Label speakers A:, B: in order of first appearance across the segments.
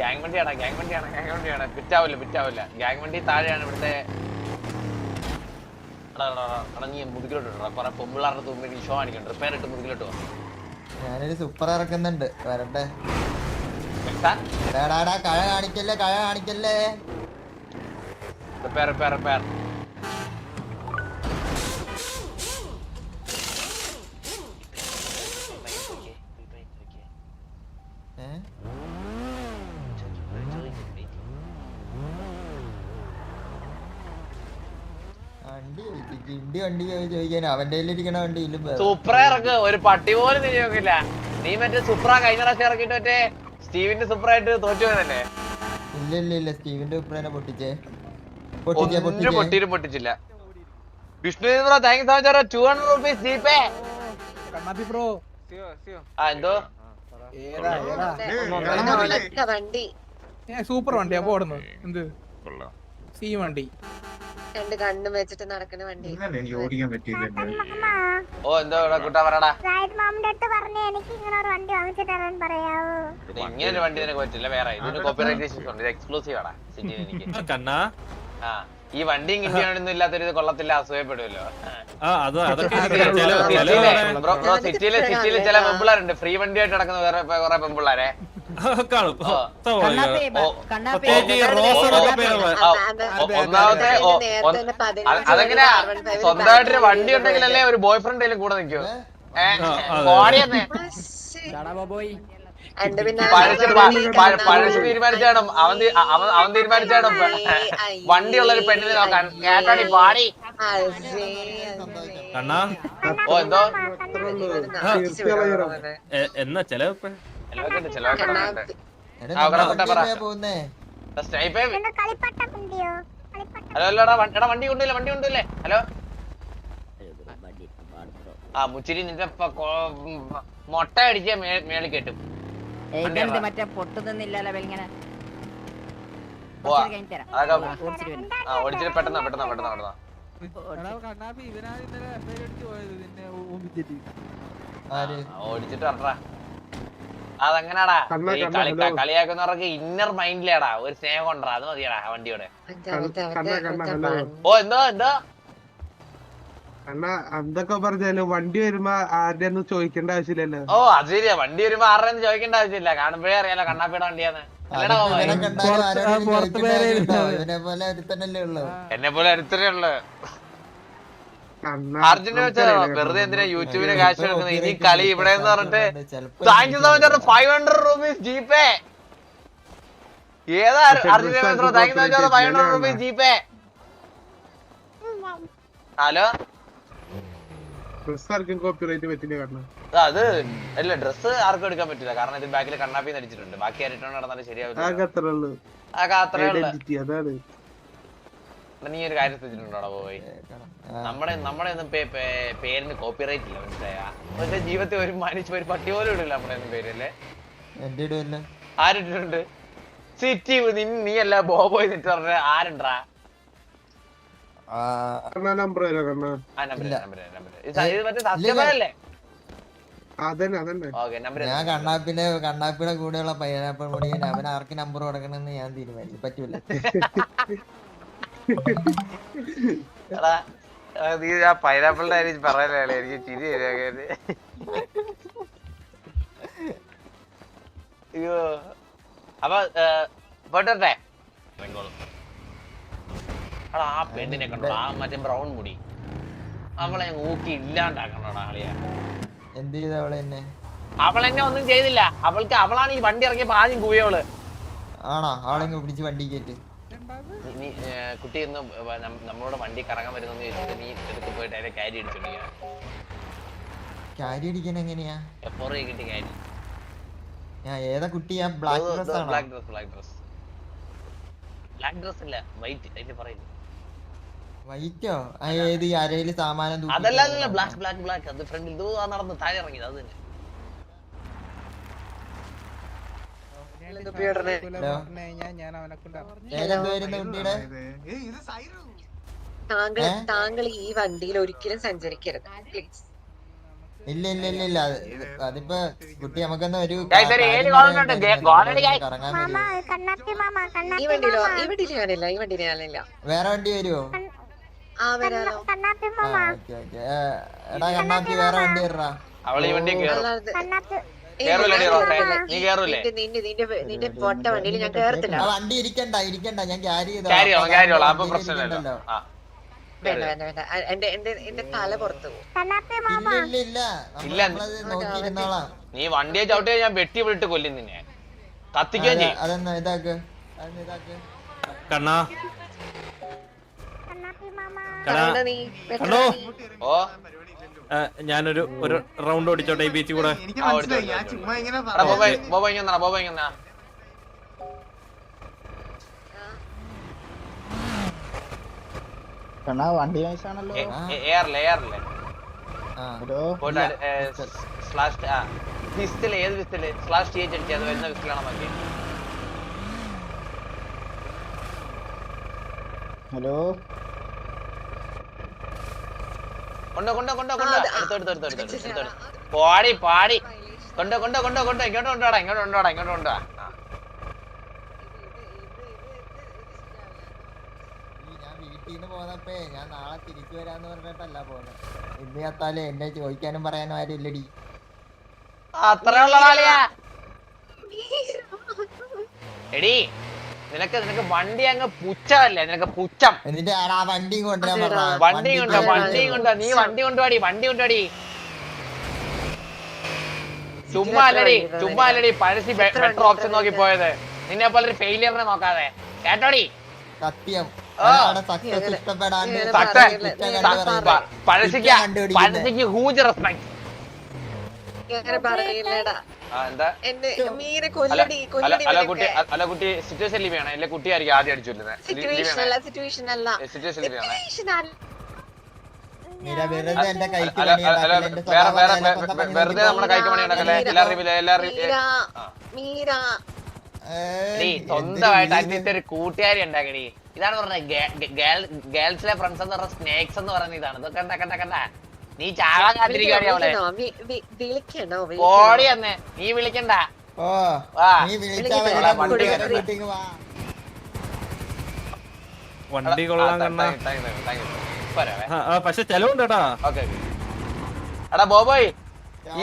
A: Gang വണ്ടിയാണ് gang വണ്ടിയാണ് gang വണ്ടിയാണ് പിറ്റാവില്ല പിറ്റാവില്ല ഗ്യാങ് വണ്ടി താഴെയാണ് ഇവിടുത്തെ നീ മുതുകിലോട്ട് ഇടടാ. കുറെ പൊമ്പിളാറിന്റെ തുമ്പി ഷോ കാണിക്കണ്ട. റിപ്പയർ ഇട്ട് മുതുകിലോട്ട് പോ
B: ഞാനൊരു സൂപ്പർ ഇറക്കുന്നുണ്ട്. വരട്ടെ. കഴ കാണിക്കല്ലേ കഴ കാണിക്കല്ലേ?
A: Repair repair repair.
B: ചോദിക്കാൻ അവന്റെ ഇരിക്കണ വണ്ടിയിലും
A: സൂപ്ര ഇറക്ക് ഒരു പട്ടി പോലും നീ നോക്കില്ല. നീ മറ്റേ സൂപ്ര കഴിഞ്ഞ പ്രാവശ്യം ഇറക്കിട്ട് മറ്റേ സ്റ്റീവിന്റെ സൂപ്ര ആയിട്ട് തോറ്റു പോയതല്ലേ?
B: ഇല്ല ഇല്ല ഇല്ല സ്റ്റീവിന്റെ ഉപ്പനെ പൊട്ടിച്ചേ? പൊട്ടിച്ചേ പൊട്ടിച്ചേ.
A: പൊട്ടിയിട്ട് പൊട്ടിച്ചില്ല. Vishnu bro thank you so much two hundred rupees GPay
C: Kannappi bro
A: ആ എന്തോ?
C: ഏതാ ഏതാ?
D: വണ്ടി.
C: ഏ സൂപ്പർ വണ്ടിയാ പോടുന്നത് എന്ത്? സി വണ്ടി.
D: രണ്ട് കണ്ണും വെച്ചിട്ട് നടക്കുന്ന വണ്ടി.
E: എനിക്ക് ഓടിക്കാൻ പറ്റിയില്ല
A: ഓ എന്തോ കൂട്ടാ
F: സായിദ് മാമിന്റെ അടുത്ത് പറഞ്ഞു എനിക്ക് ഇങ്ങനെ ഒരു വണ്ടി വാങ്ങിച്ചു തരാൻ പറയാവോ.
A: ഇങ്ങനെ ഒരു വണ്ടി നിനക്ക് പറ്റില്ല വേറെ. ഇതിന് കോപ്പിറൈറ്റ് ഉണ്ട് ഇത് എക്സ്ക്ലൂസീവ് ആടാ സിറ്റിയിൽ എനിക്ക്.
G: കണ്ണാ.
A: ആ. ഈ വണ്ടിയും കിട്ടിയാണൊന്നും ഇല്ലാത്തൊരു ഇത് കൊള്ളത്തില്ല അസൂയപ്പെടുമല്ലോ
G: ആ അത് അതൊക്കെ ചില- ചില
A: ബ്രോ സിറ്റിയിലെ സിറ്റിയിൽ ചില പെമ്പിള്ളാരുണ്ട് ഫ്രീ വണ്ടിയായിട്ട് നടക്കുന്ന വേറെ കുറെ പെമ്പിള്ളാരെ. ഒന്നാമത്തെ അതെങ്ങനെ സ്വന്തമായിട്ടൊരു വണ്ടി ഉണ്ടെങ്കിലല്ലേ ഒരു ബോയ് ഫ്രണ്ട് കൂടെ നിൽക്കൂ. ഏഹ്
G: ആ, അതെ.
A: ഓടിയെന്ന്.
D: എന്റെ പിന്നെ
A: പഴച്ച് പഴച്ച് തീരുമാനിച്ചാടും അവൻ തീ- അവൻ അവൻ തീരുമാനിച്ചാടും വണ്ടിയുള്ള ഒരു പെണ്ണിനെ നോക്കാൻ കേട്ടാണി പാടി.
G: കണ്ണാ.
A: ഓ എന്തോ?
G: എന്നാ ചെലവ്
A: ഹലോ അല്ലടാ എടാ വണ്ടി- കൊണ്ടില്ല വണ്ടി കൊണ്ടില്ലേ ഹലോ. ആ മുച്ചിരി നിന്റെ മൊട്ട അടിച്ച മേളിൽ കെട്ടും.
H: ഇതെന്ത് മറ്റേ പൊട്ടുന്നില്ലല്ലോ ഇങ്ങനെ. ഓടിച്ചിട്ട്
A: പെട്ടെന്ന് പെട്ടെന്ന് പെട്ടെന്ന് പെട്ടെന്ന് ഓടിച്ചിട്ട്. അതെങ്ങനാടാ? കളിയാക്കുന്നവർക്ക് ഇന്നർ മൈൻഡിലേടാ ഒരു സ്നേഹം കൊണ്ടാ അത് മതിയടാ ആ വണ്ടിയോടെ. ഓ എന്തോ എന്തോ?
E: അണ്ണാ എന്തൊക്കെ പറഞ്ഞാലും വണ്ടി വരുമ്പോ ആരുടെ ഒന്നും ചോദിക്കേണ്ട ആവശ്യമില്ലല്ലോ.
A: ഓ അത് ശരിയാ. വണ്ടി വരുമ്പോ ആരുടെന്ന് ചോദിക്കേണ്ട ആവശ്യമില്ല. കാണുമ്പോഴേ അറിയാലോ കണ്ണാപ്പിയുടെ വണ്ടിയാന്ന്.
B: ഇവനെ പോലെ ഒരുത്തനല്ലേ ഉള്ളു.
A: എന്നെ പോലെ അടുത്തേ ഉള്ളു.
E: അണ്ണാ,
A: അർജുന വെറുതെ എന്തിനാ. യൂട്യൂബിന് കാശ് കൊടുക്കുന്നത്? ഇനി കളി ഇവിടെ എന്ന് പറഞ്ഞിട്ട് thank you so much five hundred rupees GPay ഏതാ Arjuna thank you so much five hundred rupees GPay hello?
E: Dress ആർക്കും കോപ്പിറൈറ്റ് പറ്റില്ല കാരണം.
A: അത് അല്ല ഡ്രസ് ആർക്കും എടുക്കാൻ പറ്റില്ല. കാരണം ഇതിന് ബാക്കിൽ കണ്ണാപ്പി നടിച്ചിട്ടുണ്ട്. ബാക്കി ആരിട്ടോ നടന്നാലും ശരിയാവില്ല.
E: ആകെ അത്ര ഉള്ളു.
A: അത്രേ
E: അതാണ്.
A: നീ ഒരു കാര്യം ശ്രദ്ധിച്ചിട്ടുണ്ടോ പോയി നമ്മുടെ നമ്മുടെ ഒന്നും പേരിന് കോപ്പിറൈറ്റ് ഇല്ല മനസ്സിലായ? പക്ഷെ ജീവിതത്തിൽ ഒരു മനുഷ്യ ഒരു പട്ടി പോലും ഇടില്ല നമ്മുടെ ഒന്നും പേരല്ലേ ആരിട്ടിട്ടുണ്ട്? സിറ്റി നീ അല്ല ബോബോയ് പറഞ്ഞ ആരുണ്ടാ?
E: നമ്പർ തരാം കണ്ണാ. അതന്നെ അതന്നെ.
A: ഓക്കെ നമ്പർ
B: ഞാൻ കണ്ണാപ്പിനെ കണ്ണാപ്പിയുടെ കൂടെയുള്ള പൈനാപ്പിൾ മുടിയൻ അവൻ ആർക്ക് നമ്പർ കൊടുക്കണമെന്ന് ഞാൻ തീരുമാനിച്ചു. പറ്റൂല.
A: എടാ നീ ആ പൈനാപ്പിളിന്റെ കാര്യം പറയാനാണ് എനിക്ക് ചിരി അയ്യോ. അപ്പൊ പോട്ടെ. എടാ ആ പെണ്ണിനെ കണ്ടോ ആ മറ്റേ ബ്രൗൺ മുടി. അവളെ ഊക്കി ഇല്ലാണ്ടാക്കണോടാ ആളിയാ
B: എന്ത് ചെയ്ത അവളെ എന്നെ?
A: അവൾ എന്നെ ഒന്നും ചെയ്തില്ല. അവൾക്ക് അവളാണ് ഈ വണ്ടി ഇറങ്ങിയപ്പോ ആദ്യം കൂവിയവൾ
B: ആണോ? അവളെ പിടിച്ച് വണ്ടി കയറ്റി.
A: നീ- കുട്ടി ഒന്ന് നമ്മളോട് വണ്ടി കറങ്ങാൻ വരുന്നെന്ന് ചോദിച്ചിട്ട് നീ എടുത്ത് പോയിട്ട് അതിന്റെ കാരി അടിച്ചോണ്ടിരിക്കുക
B: അടിക്കാൻ എങ്ങനെയാ?
A: കിട്ടി
B: ഞാൻ ഏതാ കുട്ടി? Black dress
A: black dress black dress black dress ഇല്ല വൈറ്റ് അതിന്റെ പറയുന്നു
B: വൈറ്റോ? ഏത് ഈ അരയിൽ സാമാനം
A: അതല്ല? ബ്ലാക്ക് ബ്ലാക്ക് ബ്ലാക്ക് അത് ഫ്രണ്ടിൽ ഇത് നടന്ന് താഴെ ഇറങ്ങിയത് അത് തന്നെ.
D: താങ്കൾ ഈ വണ്ടിയിൽ ഒരിക്കലും സഞ്ചരിക്കരുത്. പ്ലീസ്
B: ഇല്ല ഇല്ല ഇല്ല ഇല്ല. അത് അതിപ്പോ കുട്ടി നമുക്കൊന്ന് ഒരു
D: ഈ വണ്ടിയിലോ ഈ വണ്ടിയിൽ ഞാനില്ല ഈ വണ്ടിയിൽ ഞാനില്ല.
B: വേറെ വണ്ടി വരുമോ എടാ കണ്ണാപ്പി വേറെ വണ്ടി ഇടറാ
A: അവൾ ഈ വണ്ടി കേറും?
D: നിന്റെ പൊട്ട വണ്ടിയിൽ ഞാൻ കേറത്തില്ല.
B: വണ്ടി ഇരിക്കണ്ട ഇരിക്കണ്ട. ഞാൻ ക്യാരി ചെയ്തോ
D: വേണ്ട വേണ്ട വേണ്ട എന്റെ എന്റെ എന്റെ തല പുറത്തു
A: നീ വണ്ടിയെ ചവിട്ടിയാൽ ഞാൻ വെട്ടി വിളിട്ട് കൊല്ലും നിന്നെ. കത്തിക്കാൻ ചെയ്യും.
G: കണ്ണാ.
D: കണ്ടോ
A: ഓ.
G: ഞാനൊരു ഒരു റൗണ്ട് ഓടിച്ചോട്ടെ ഈ ബീച്ചിൽ കൂടെ.
I: എനിക്ക് മനസ്സിലായി ഞാൻ. ചുമ്മാ ഇങ്ങനെ
A: ഇങ്ങനെ ഇങ്ങനെ
B: വണ്ടി നൈസാണല്ലോ
A: സ്ലാഷ് ഏത് ടി എച്ച് അടിച്ചത് വരുന്ന
B: ഹലോ?
A: കൊണ്ടോ കൊണ്ടോ കൊണ്ടോ കൊണ്ട. എടുത്തോ എടുത്തോ എടുത്തോ എടുത്തോ
D: അത്
A: എടുത്തോ എടുത്തോ. പാടി പാടി. കൊണ്ടോ കൊണ്ടോ കൊണ്ടോ കൊണ്ടോ. ഇങ്ങോട്ട് കൊണ്ടോടാ ഇങ്ങോട്ട് കൊണ്ടോടാ ഇങ്ങോട്ട് കൊണ്ടോടാ ആ.
B: ഞാൻ വീട്ടിൽ നിന്ന് പോന്നപ്പേ ഞാൻ നാളെ തിരിച്ചു വരാന്ന് പറഞ്ഞിട്ടല്ല പോന്നെ. ഇന്ന് ചത്താലേ എന്നെ ചോദിക്കാനും പറയാനും ആരും ഇല്ലടി.
A: അത്രേ എടി നിനക്ക് നിനക്ക് വണ്ടി അങ്ങ് പുച്ഛമല്ലേ നിനക്ക് പുച്ഛം.
B: എന്നിട്ട് ആ വണ്ടി കൊണ്ടുവരാൻ
A: വണ്ടി കൊണ്ടോ വണ്ടി കൊണ്ടോ നീ വണ്ടി കൊണ്ടുപോടി വണ്ടി കൊണ്ടുപോടി ചുമ്മാ അല്ലടി ചുമ്മാ അല്ലടി. പഴസി ബെറ്റർ ഓപ്ഷൻ നോക്കി പോയത്. നിന്നെ പോലെ ഒരു ഫെയിലിയറിനെ നോക്കാതെ. കേട്ടോടി?
B: സത്യം. പഴശ്ശിക്ക്
A: പഴശ്ശിക്ക് ഹൂജ് റെസ്പെക്ട്
D: പറയില്ലടാ
A: അല്ല കുട്ടി അല്ല കുട്ടി സിറ്റുവേഷൻ ആദ്യം അടിച്ചു
B: വെറുതെ എന്റെ
A: വെറുതെ നമ്മുടെ കൈക്ക് ഉണ്ടാക്കല്ലേ അറിവില്ല
B: എന്തൊരു
A: സ്വന്തമായിട്ട്. അന്യത്തെ ഒരു കൂട്ടുകാരി ഉണ്ടാക്കടി ഇതാണ് പറഞ്ഞത് ഗേൾസിലെ ഫ്രണ്ട്സ് എന്ന് പറഞ്ഞ സ്നേക്സ് എന്ന് പറയുന്ന ഇതാണ്. ഇതൊക്കെ കണ്ട കണ്ട കണ്ട. നീ ചാവാൻ ഓടി വിളിക്കണ്ട.
B: ഓ
A: വണ്ടി
B: കൂട്ടുകാരെ വാ.
G: വണ്ടി കൊള്ളാൻ കണ്ണാ. പക്ഷെ ചെലവുണ്ട് കേട്ടാ.
A: എടാ ബോബോയ് ഈ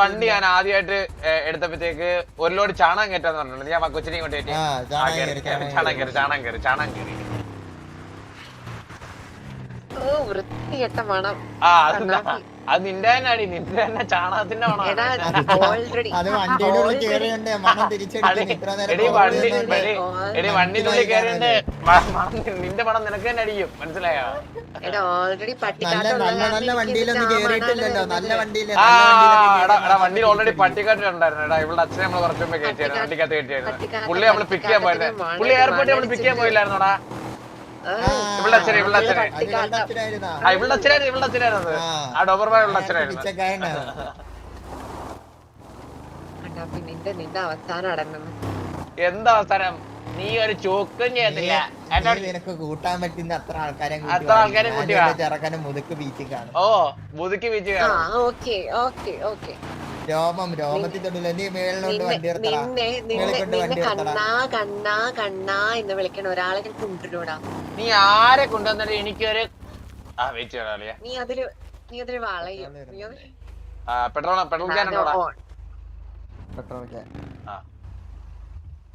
A: വണ്ടി ഞാൻ ആദ്യമായിട്ട് എടുത്തപ്പോഴത്തേക്ക് ഒരു ലോഡ് ചാണകം കയറ്റാന്ന് പറഞ്ഞിട്ടുണ്ട്. ഞാൻ കൊച്ചിനെയും കൊണ്ട്
B: ചാണകം
A: കയറി,
B: ചാണകം കയറി.
A: ചാണകം കയറി ചാണകം കയറി.
D: വൃത്തികെട്ട മണം.
A: ആ അത് നിന്റെ തന്നെയാടി അടി നിന്റെ തന്നെ ചാണകത്തിന്റെ
D: എടാ
A: മണം
D: ഓൾറെഡി
A: എടി നിന്റെ മണം നിനക്ക് തന്നെ അടിക്കും മനസ്സിലായോ?
D: എടാ ഓൾറെഡി
B: നല്ല നല്ല നല്ല വണ്ടിയിലൊന്നും കേറിയിട്ടില്ലല്ലോ. നല്ല വണ്ടിയിൽ
A: ആ എടാ എടാ വണ്ടിയിൽ ഓൾറെഡി പട്ടിക്കാട്ടിലുണ്ടായിരുന്നു. എടാ ഇവിടെ അച്ഛനെ നമ്മൾ കുറച്ച് മുമ്പ് കയറ്റിയായിരുന്നു വണ്ടിക്കകത്ത് കയറ്റിയായിരുന്നു പുള്ളി നമ്മൾ പിക്ക് ചെയ്യാൻ
D: പോയിരുന്നു
A: പുള്ളി എയർപോർട്ടിൽ നമ്മൾ പിക്ക് ചെയ്യാൻ പോയില്ലായിരുന്നോടാ? ഇവിടെ അച്ഛനെ ഇവിടെ അച്ഛനെ ആ ഇവിടെ അച്ഛനായിരുന്നു ഇവിടെ അച്ഛനായിരുന്നു അത്.
B: ആ.
A: ഡോബർമാൻ ഇവിടെ അച്ഛനായിരുന്നു
B: പിച്ചക്കാരനാണ്.
D: കണ്ണാപ്പി നിന്റെ നിന്റെ അവസാനം അടങ്ങുന്നു
A: എന്താ അവസാനം നീ ഒരു ചോക്കും ചെയ്യത്തില്ല
B: നീ
A: ഏട്ടാ,
B: നിനക്ക് കൂട്ടാൻ പറ്റുന്ന അത്ര ആൾക്കാരെ കൂട്ടി
A: അത്ര
B: വാ.
A: ആൾക്കാരെ കൂട്ടി വാ.
B: ചെറുക്കനെ മുതുക്ക് ബീച്ചിൽ കാണും
A: ഓ മുതുക്കി വീച്ച്
D: ആ
A: കയറും
D: ഓക്കെ ഓക്കെ ഓക്കെ
B: രോമം രോമത്തിൽ ഉള്ളിൽ നീ മേളിലോട്ട് വണ്ടി നിർത്തടാ
D: നിന്നെ നിന്നെ
B: മേളിലോട്ട്
D: നിന്നെ
B: വണ്ടി നിർത്തടാ
D: കണ്ണാ കണ്ണാ കണ്ണാ എന്ന് വിളിക്കണ ഒരാളെ ഞാൻ കൊണ്ടുവരൂടാ
A: നീ ആരെ കൊണ്ടുവന്നിട്ട് എനിക്കൊരു ആ വെയിറ്റ്
D: നീ അതിൽ നീ അതിൽ വളയും. നീ അതിൽ
A: പെട്രോൾ പെട്രോൾ ക്യാൻ ഉണ്ടോടാ?
D: ഓ-
B: പെട്രോൾ ക്യാൻ.
A: ആ.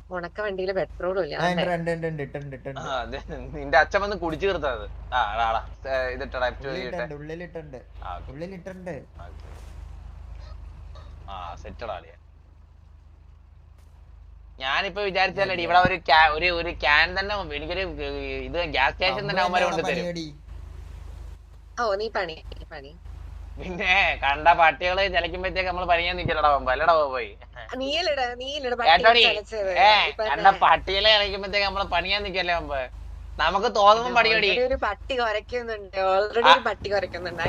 D: ഉണക്ക വണ്ടിയിൽ പെട്രോളും ഇല്ല.
B: ആ, ഉണ്ട്,
D: അതെ.
B: ഉണ്ട്, ഉണ്ട്, ഉണ്ട്, ഇട്ടുണ്ട്, ഇട്ടുണ്ട്.
A: ആ, അത് നിന്റെ അച്ഛൻ വന്ന് കുടിച്ചു തീർത്തത് ആ എടാ, എടാ, ഏ, ഇതിട്ടടാ ഏറ്റവും ചെയ്യട്ടെ
B: ഉള്ളിലിട്ടുണ്ട്, ഉള്ളിലിട്ടുണ്ട്.
A: ആ ഓക്കേ.
B: ഉള്ളിലിട്ടുണ്ട്.
A: ആ സെറ്റടാ ഞാൻ. ഞാനിപ്പോ വിചാരിച്ചാലടി ഇവിടെ ഒരു ക്യാ- ഒരു ഒരു ക്യാൻ തന്നെ എനിക്കൊരു ഇത് ഗ്യാസ് സ്റ്റേഷൻ തന്നെ അവന്മാരെ കൊണ്ട് തരും.
D: ഓ നീ പണി നീ പണി.
A: പിന്നെ കണ്ട പട്ടികൾ ചലക്കുമ്പോഴത്തേക്ക് നമ്മൾ പണിയാൻ നിക്കലടാ പോകുമ്പോ അല്ലടാ പോയി.
D: നീയല്ലട നീയല്ലട
A: കേട്ടോടി?
D: ചലച്ചത്.
A: ഏ കണ്ട പട്ടികളെ ഇളക്കുമ്പോഴത്തേക്ക് നമ്മൾ പണിയാൻ നിക്കല്ലേ മുമ്പ് നമുക്ക് തോന്നുമ്പോ പണിയടി
D: പടി ഒരു പട്ടി കുറയ്ക്കുന്നുണ്ട് ഓൾറെഡി ഒരു പട്ടി കുറയ്ക്കുന്നുണ്ട്?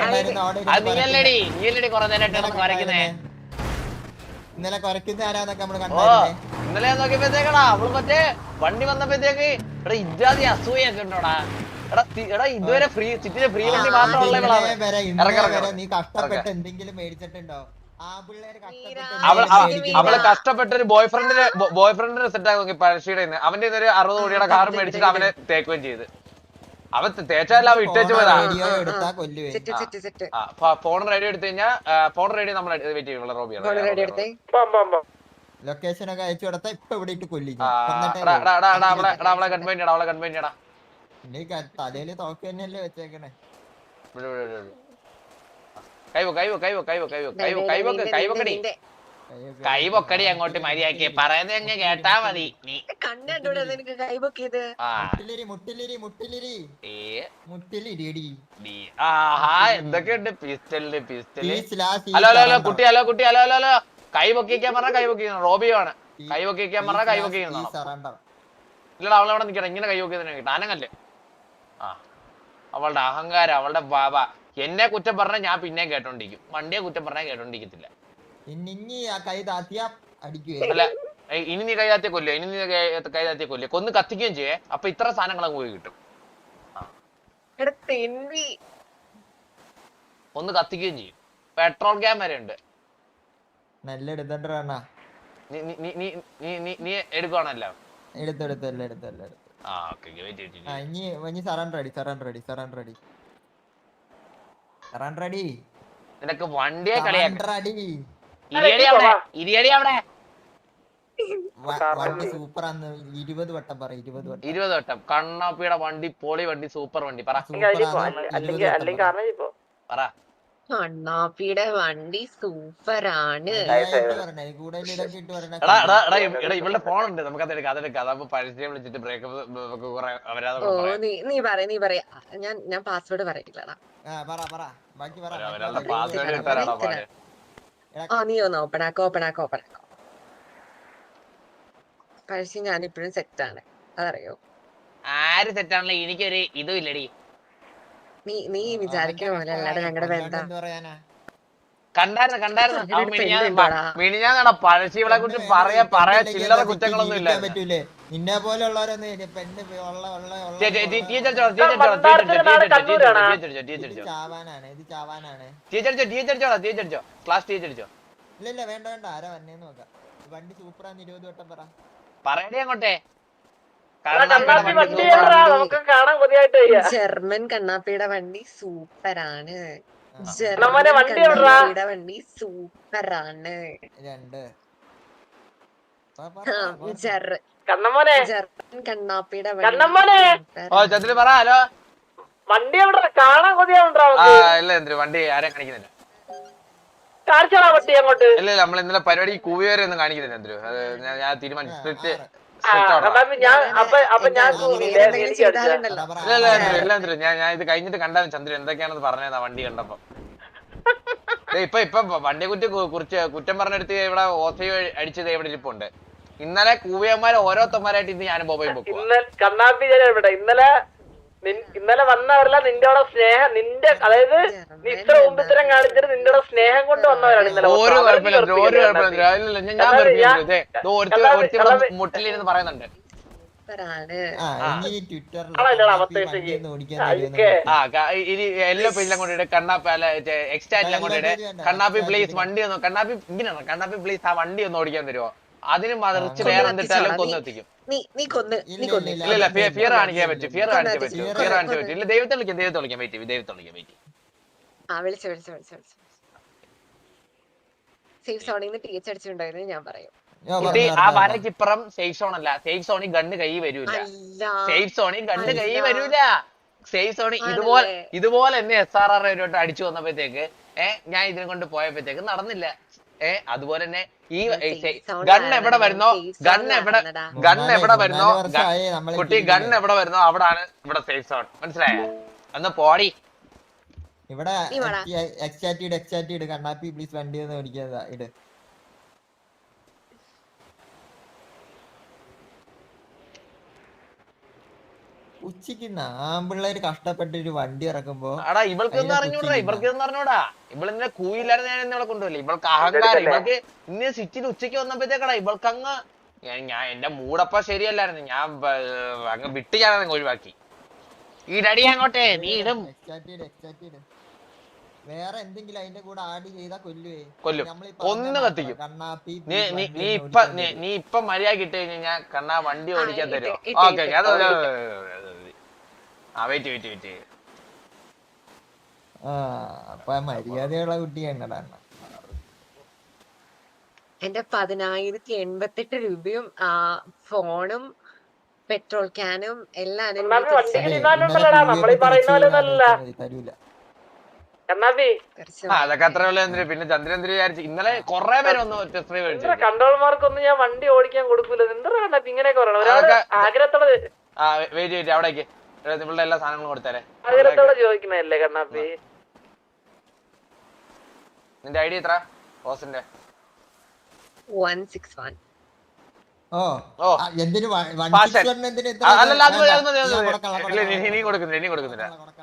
B: കണ്ടായിരുന്നു,
A: നീയല്ലേടി. നീയല്ലേടി കൊറേ നേരമായിട്ട്
B: ഇന്നലെ
A: കിടന്ന് കുറയ്ക്കുന്നേ
B: ഇന്നലെ കുറയ്ക്കുന്ന ആരാന്നൊക്കെ നമ്മൾ
A: ഓ ഇന്നലെ നോക്കിയപ്പോഴത്തേക്കടാ അവൾ മറ്റേ വണ്ടി വന്നപ്പോഴത്തേക്ക് എടാ ഇജാതി അസൂയൊക്കെ ഉണ്ടോടാ. എടാ എടാ ഇതുവരെ ഫ്രീ സിറ്റിയിലെ ഫ്രീ വണ്ടി മാത്രമുള്ള.
B: വരെ നീ കഷ്ടപ്പെട്ട് എന്തെങ്കിലും മേടിച്ചിട്ടുണ്ടോ?
A: അവൾ കഷ്ടപ്പെട്ട ഒരു ബോയ് ഫ്രണ്ടിന് ബോയ് ഫ്രണ്ടിന് സെറ്റ് ആക്കി നോക്കി പഴശ്ശിയുടെ അവന്റെ ഒരു അറുപത് കോടിയുടെ കാർ മേടിച്ചിട്ട് അവനെ തേക്കുകയും ചെയ്ത്. അവൻ തേച്ചല്ല അവ ഇട്ടേച്ച്
B: ഫോൺ
A: പോയതാ.
B: എടുത്താ കൊല്ലുവേ.
D: Set set set.
A: Phone radio എടുത്തു കഴിഞ്ഞാൽ ഫോൺ റേഡിയോ നമ്മൾ വെയിറ്റ് ചെയ്യും റോബി
D: ഫോൺ റെഡി എടുത്തേ.
B: ലൊക്കേഷൻ ഒക്കെ അയച്ചു കൊടുത്താ ഇപ്പൊ ഇവിടെ ഇട്ട് കൊല്ലിക്കും.
A: അവളെ കൺവൈൻ ചെയ്യടാ അവളെ കൺവൈൻ ചെയ്യടാ.
B: തലയിൽ തോക്ക് തന്നെയല്ലേ വെച്ചേക്കണേ.
A: കൈവൊക്കെ കൈവൊക്കടി കൈവൊക്കടി അങ്ങോട്ട് മര്യാദയ്ക്ക് പറയുന്നത് അങ്ങ് കേട്ടാ മതി. നീ ആഹാ എന്തൊക്കെയുണ്ട്? പിസ്റ്റലിന്
B: പിസ്റ്റൽ.
A: ഹലോ ഹലോ ഹലോ കുട്ടി ഹലോ കുട്ടി ഹലോ ഹലോ ഹലോ. കൈവൊക്കിക്കാൻ പറഞ്ഞ കൈ റോബിയോ ആണ്. കൈവൊക്കിക്കാൻ പറഞ്ഞ
B: Please
A: കൈ
B: last
A: പൊക്കിക്കണം
B: ഈ surrender.
A: ഇല്ലടാ അവളവിടെ നിൽക്കണം ഇങ്ങനെ കൈ പൊക്കി തന്നെ കിട്ടും ആനങ്ങല്ലേ? ആ. അവളുടെ അഹങ്കാരം അവളുടെ ബാബ എന്നെ കുറ്റം പറഞ്ഞാൽ ഞാൻ പിന്നെയും കേട്ടോണ്ടിരിക്കും. വണ്ടിയെ കുറ്റം പറഞ്ഞാൽ കേട്ടോണ്ടിരിക്കത്തില്ല. അല്ല ഇനി നീ കൈതാത്തിയ കൊല്ലോ ഇനി നീ കൈതാത്തിയ കൊല്ലോ കൊന്ന് കത്തിക്കുകയും ചെയ്യേ. അപ്പൊ ഇത്ര സാധനങ്ങൾ അങ്ങ് പോയി കിട്ടും. ഒന്ന് കത്തിക്കുകയും ചെയ്യും. പെട്രോൾ ക്യാൻ വരെ ഉണ്ട്.
B: നല്ല എടുത്തണ്ടാ
A: നീ നീ നീ നീ നീ നീ നീ എടുക്കുവാണല്ലോ
B: എടുത്തെടുത്ത് എല്ലാം എടുത്ത്
A: ആ ഓക്കെ വെയിറ്റ്
B: ആ ഇനി ഇനി സറണ്ടർ അടി സറണ്ടർ അടി സറണ്ടർ അടി സറണ്ടർ അടി
A: നിനക്ക് വണ്ടിയെ കളിയാക്കാം
B: സറണ്ടർ അടി
A: ഇരിയടി അവിടെ ഇരിയടി അവിടെ
B: വ- വണ്ടി സൂപ്പർ ആന്ന്. ഇരുപത് വട്ടം പറ ഇരുപത് വട്ടം.
A: ഇരുപത് വട്ടം. കണ്ണാപ്പിയുടെ വണ്ടി പൊളി വണ്ടി സൂപ്പർ വണ്ടി. പറ.
B: പറ.
A: പറ
D: കണ്ണാപ്പിയുടെ വണ്ടി സൂപ്പറാണ്.
A: ഇവളുടെ ഫോൺ ഉണ്ട് നമുക്ക് അതെടുക്കാം അതെടുക്കാം അതാകുമ്പോ പരിചയം വിളിച്ചിട്ട് ബ്രേക്കപ്പ് കുറെ അവരാതെ
D: ഓ നീ നീ പറ നീ പറയാ. ഞാൻ ഞാൻ പാസ്വേഡ് പറയില്ലടാ
B: ആ പറ പറ. ബാക്കി പറ. ബാക്കി
A: അവരാളുടെ
B: പറ.
A: പാസ്വേഡ് ഇട്ടാലാടാ പാട്
D: ആ നീ ഒന്ന് ഓപ്പൺ ആക്കോ ഓപ്പൺ ആക്കോ ഓപ്പൺ ആക്കോ. പഴശ്ശി ഞാൻ ഇപ്പോഴും സെറ്റാണ് അതറിയോ?
A: ആര് തെറ്റാണല്ലോ എനിക്കൊരു ഇതും ഇല്ലടി.
D: നീ നീ വിചാരിക്കണ പോലെ അല്ലാതെ ഞങ്ങളുടെ ബന്ധം
A: കണ്ടായിരുന്നു? പഴശ്ശികളെ കുറിച്ച് പറയാ പറയാ ചില്ലറ കുറ്റങ്ങളൊന്നും ഇല്ല
B: പറ്റൂലേ നിന്നെ പോലെയുള്ളവരൊന്നും ഇനി പെണ്ണ് ഉള്ള ഉള്ള ഉള്ള
A: ടീച്ചർ ടീച്ചർ
B: ഇത് ചാവാനാണ് ഇത് ചാവാനാണ്
A: teacher teacher teacher class teacher
B: ഇല്ല ഇല്ല വേണ്ട വേണ്ട ആരാ വന്നേന്ന് നോക്കാം വണ്ടി സൂപ്പറാന്ന് ഇരുപത് വട്ടം പറ
A: പറയടി അങ്ങോട്ടെ
D: ജർമ്മൻ കണ്ണാപ്പിയുടെ വണ്ടി സൂപ്പറാണ്. ജർമ്മൻ കണ്ണാപ്പിയുടെ വണ്ടി സൂപ്പറാണ്.
B: രണ്ട്.
D: ജർമ്മൻ കണ്ണാപ്പിയുടെ
A: വണ്ടി പറ ഹലോ.
I: വണ്ടി എവിടെ കാണാൻ കൊതിയാവുണ്ടോ
A: ആ ഇല്ല എന്തിനു വണ്ടി ആരെയും കാണിക്കുന്നില്ല.
I: കാണിച്ചാ വണ്ടി അങ്ങോട്ട്.
A: ഇല്ല നമ്മൾ ഇന്നലെ പരിപാടി കൂവിയവരെ ഒന്നും കാണിക്കുന്നില്ല എന്തിനു അത് ഞാൻ- ഞാൻ തീരുമാനിച്ചു.
I: ഞാൻ അപ്പൊ അപ്പൊ ഞാൻ
A: ഇത് കഴിഞ്ഞിട്ട് കണ്ടാ ചന്ദ്രൻ എന്തൊക്കെയാണെന്ന് പറഞ്ഞത് വണ്ടി കണ്ടപ്പോ. ദേ ഇപ്പൊ ഇപ്പൊ വണ്ടി കുറ്റി കുറിച്ച് കുറ്റം പറഞ്ഞെടുത്ത് ഇവിടെ ഓസയോ അടിച്ചത് ഇവിടെ ഇരിപ്പുണ്ട്. ഇന്നലെ കൂവിയന്മാരെ ഓരോരുത്തന്മാരായിട്ട് ഇന്ന് ഞാനും ബോബയും
I: ഇന്നലെ കണ്ണാപ്പി ഞാൻ ഇവിടെ ഇന്നലെ ഇന്നലെ വന്നവരല്ല നിന്റെ അവിടെ സ്നേഹം നിന്റെ അതായത് നീ ഇത്ര ഉമ്പിത്തരം കാണിച്ചിട്ട് നിന്റെ അവിടെ സ്നേഹം കൊണ്ട് വന്നവരാണ് ഇന്നലെ
A: പറയുന്നുണ്ട്.
B: ഇനി കണ്ണാപ്പി
A: എല്ലോ പേജിലും കൊണ്ടിട്ട് അല്ല എക്സ്റ്റാറ്റിലും കൊണ്ടിട്ട് പ്ലീസ് വണ്ടി ഒന്ന് കണ്ണാപ്പി ഇങ്ങനെയാണ്? കണ്ണാപ്പി പ്ലീസ് ആ വണ്ടി ഒന്ന് ഓടിക്കാൻ തരുമോ അതിന് മറിച്ച് വേറെ എന്തിട്ടാലും
D: കത്തിച്ചോളാം. നീ-
A: എത്തിക്കും
D: നീ നീ കൊന്ന് നീ കൊന്ന്.
B: ഇല്ല,
A: ഇല്ല ഇല്ല ഫിയർ കാണിക്കാൻ പറ്റും ഫിയർ കാണിക്കാൻ പറ്റും ഫിയർ കാണിക്കാൻ
D: കൊന്ന്
A: പറ്റും. ഇല്ല ദൈവത്തെ വിളിക്കാം ദൈവത്തെ വിളിക്കാം വെയിറ്റ് ദൈവത്തെ വിളിക്കാം വെയിറ്റ്
D: ആ വിളിച്ചു വിളിച്ചു വിളിച്ചു വിളിച്ചു. സേഫ് സോണിൽ നിന്ന് ടീച്ച് അടിച്ചിട്ടുണ്ടായിരുന്നു ഞാൻ പറയും.
A: കുട്ടി ആ വരക്കിപ്പുറം സേഫ് സോൺ അല്ല. സേഫ് സോണി ഗണ്ണ് കൈ വരൂല.
D: അല്ല.
A: സേഫ് സോണി ഗണ്ണ് കൈ. വരൂല. സേഫ് സോണി ഇതുപോലെ ഇതുപോലെ എന്നെ എസ് ആർ ആർ ഒരു അടിച്ചു വന്നപ്പോഴത്തേക്ക് ഏഹ് ഞാൻ ഇതിനെ കൊണ്ട് പോയപ്പോഴത്തേക്ക് നടന്നില്ല. ഏ അതുപോലെ തന്നെ ഈ ഗൺ എവിടെ വരുന്നോ ഗൺ എവിടെ ഗൺ എവിടെ വരുന്നോ കുട്ടി ഗൺ എവിടെ വരുന്നോ അവിടാണ് ഇവിടെ സേഫ് സോൺ മനസ്സിലായോ? അന്ന് പോടി.
B: ഇവിടെ. എക്സാറ്റിഡ് എക്സാറ്റിഡ് കണ്ണാപ്പി പ്ലീസ് വണ്ടി ഒന്ന് ഓടിക്കാതാ ഇട്. ഉച്ചയ്ക്ക് ആമ്പിള്ളേര് കഷ്ടപ്പെട്ട് ഒരു വണ്ടി ഇറക്കുമ്പോ
A: അടാ ഇവൾക്ക് ഒന്നും അറിഞ്ഞൂടാ. ഇവൾക്ക് ഒന്നും അറിഞ്ഞൂടാ. ഇവളിന്നെ കൂയില്ലായിരുന്നു ഞാൻ ഇന്നലെ കൊണ്ടുപോയില്ല ഇവൾക്ക് അഹങ്കാരം. ഇവൾക്ക് ഇന്ന് സിറ്റിയിൽ ഉച്ചയ്ക്ക് വന്നപ്പോഴത്തേക്കടാ ഇവൾക്ക് അങ്ങ് ഞാൻ എന്റെ മൂടപ്പ ശരിയല്ലായിരുന്നു. ഞാൻ അങ്ങ് വിട്ട് ഞാൻ ഒഴിവാക്കി. ഈ ഡടി അങ്ങോട്ടെ നീ ഇടും.
B: വേറെ എന്തെങ്കിലും അതിന്റെ കൂടെ ആഡ് ചെയ്താ കൊല്ലുവേ.
A: കൊല്ലും.
B: ഒന്ന്
A: കത്തിക്കും. നീ നീ നീ ഇപ്പൊ നീ ഇപ്പൊ മര്യാദ കിട്ടി കഴിഞ്ഞാൽ ഞാൻ കണ്ണാ വണ്ടി ഓടിക്കാൻ
D: തരും
A: ഓക്കെ. ആ വെയിറ്റ് വെയിറ്റ് വെയിറ്റ്
B: ആ അപ്പൊ മര്യാദയുള്ള കുട്ടിയാണ്
D: എന്റെ പതിനായിരത്തി എൺപത്തെട്ട് രൂപയും ആ ഫോണും പെട്രോൾ ക്യാനും എല്ലാം
B: തരൂല.
A: അതൊക്കെ അത്ര പിന്നെ ചന്ദ്രചന്ദ്ര വിചാരിച്ചു? ഇന്നലെ കൊറേ പേര് ഒന്ന് ടെസ്റ്റ് ഡ്രൈവ് കഴിച്ചു
I: കണ്ടോൾമാർക്കൊന്നും ഞാൻ വണ്ടി ഓടിക്കാൻ കൊടുക്കൂല? എന്താ കണ്ടപ്പോ ഇങ്ങനെയൊക്കെ പറയണം. ആഗ്രഹത്തോടെ
A: ആ വെയിറ്റ് വെയിറ്റ് അവിടേക്ക് നിങ്ങളുടെ എല്ലാ സാധനങ്ങളും കൊടുത്തേരെ.
I: ചോദിക്കണല്ലേ കണ്ണാപ്പി?
A: നിന്റെ ഐഡി എത്ര? ഇനി കൊടുക്കുന്നില്ല ഇനി കൊടുക്കുന്നില്ല
B: കൊടുക്കാം, കൊടുക്കാം, കൊടുക്കാം.